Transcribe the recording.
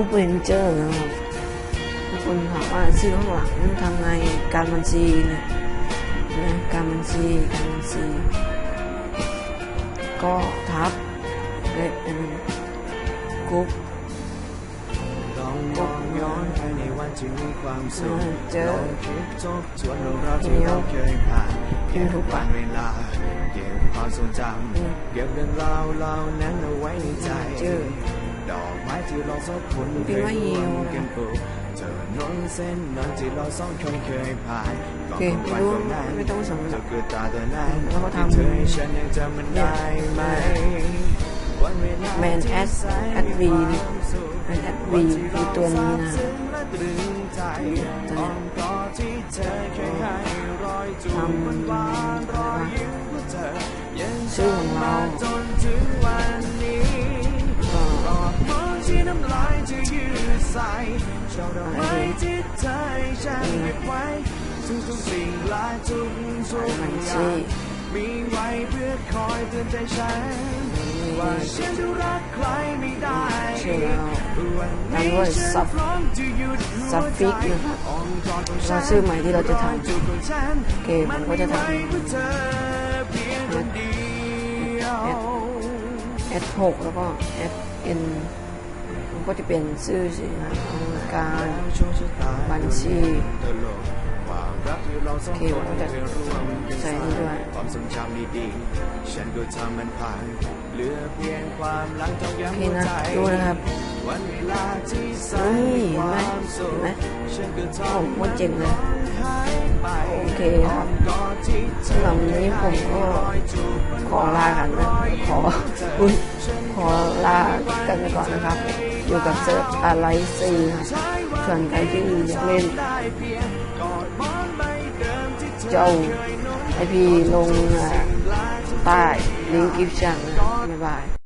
กูเรนเจอร์นะครับทุกคนถามว่าชื่อข้างหลังทำไงการบัญชีเนี่ยนะการบัญชีการบัญชี ก็ทับเลขอันนั้นกรุ๊ปลองมองย้อนไปในวันที่มีความสุขเจอลองคิดทบทวนเรื่องราวที่เราเคยผ่านเห็นทุกวันเวลาเก็บความทรงจำเก็บเรื่องราวเหล่านั้นเอาไว้ในใจเจอ ดอกไม้ที่เราสองคนเคยร่วมกันปลูกเธอน้นเส้นนั้นที่เราสองคนเคยผ่านโอเคไม่รู้ไม่ต้องสงสัจะยเกิดตาตัวนั้นที่เธอให้ฉันยังจำมันได้ไหมแมนแอดแอดวีแมนแอดวีคือตัวนี้นะที่เใส่ช่อดอกไม้ที่เธอให้ฉันเก็บไว้ทุกทุกสิ่งและทุกทุกอย่างมีไว้เพื่อคอยเตือนใจฉันว่าฉันจะรักใครไม่ได้วันนี้ฉันพร้อมจะหยุดหัวใจนะครับอ้อมกอดของฉัเรานชื่อใหม่ที่เราจะทรอยจูบของฉันำโอเคผมก็จะทมันมีไว้เธอเพียงคนเดียวำแอดหกแล้วก็แอดเอ็น ก็จะเปลี่ยนชื่อสิครับเอาการบัญชีความรักที่เราสองโอเคคผมนก็จะใส่ด้วยความทรงจำดีๆฉันก็ทำมันผ่านเหลือเพียงความหลังจำโอย้ำเคหัวใจดูนะครับวันเวลาที่แสนนี่มีเห็นคไหมวามสุขเห็นไหมฉันก็ทโอ้โหเจ๋งเลยโอเคครับำหรับวันนี้ผมก็ขอลากันนะขออุ้ยขอลากันก่อนนะครับ อยู่กับเซิร์ฟอะไรซีครับส่วนใครที่อยากเล่น เจ้าไอพีลงใต้ลิงก์กิฟชั่นบ๊ายบาย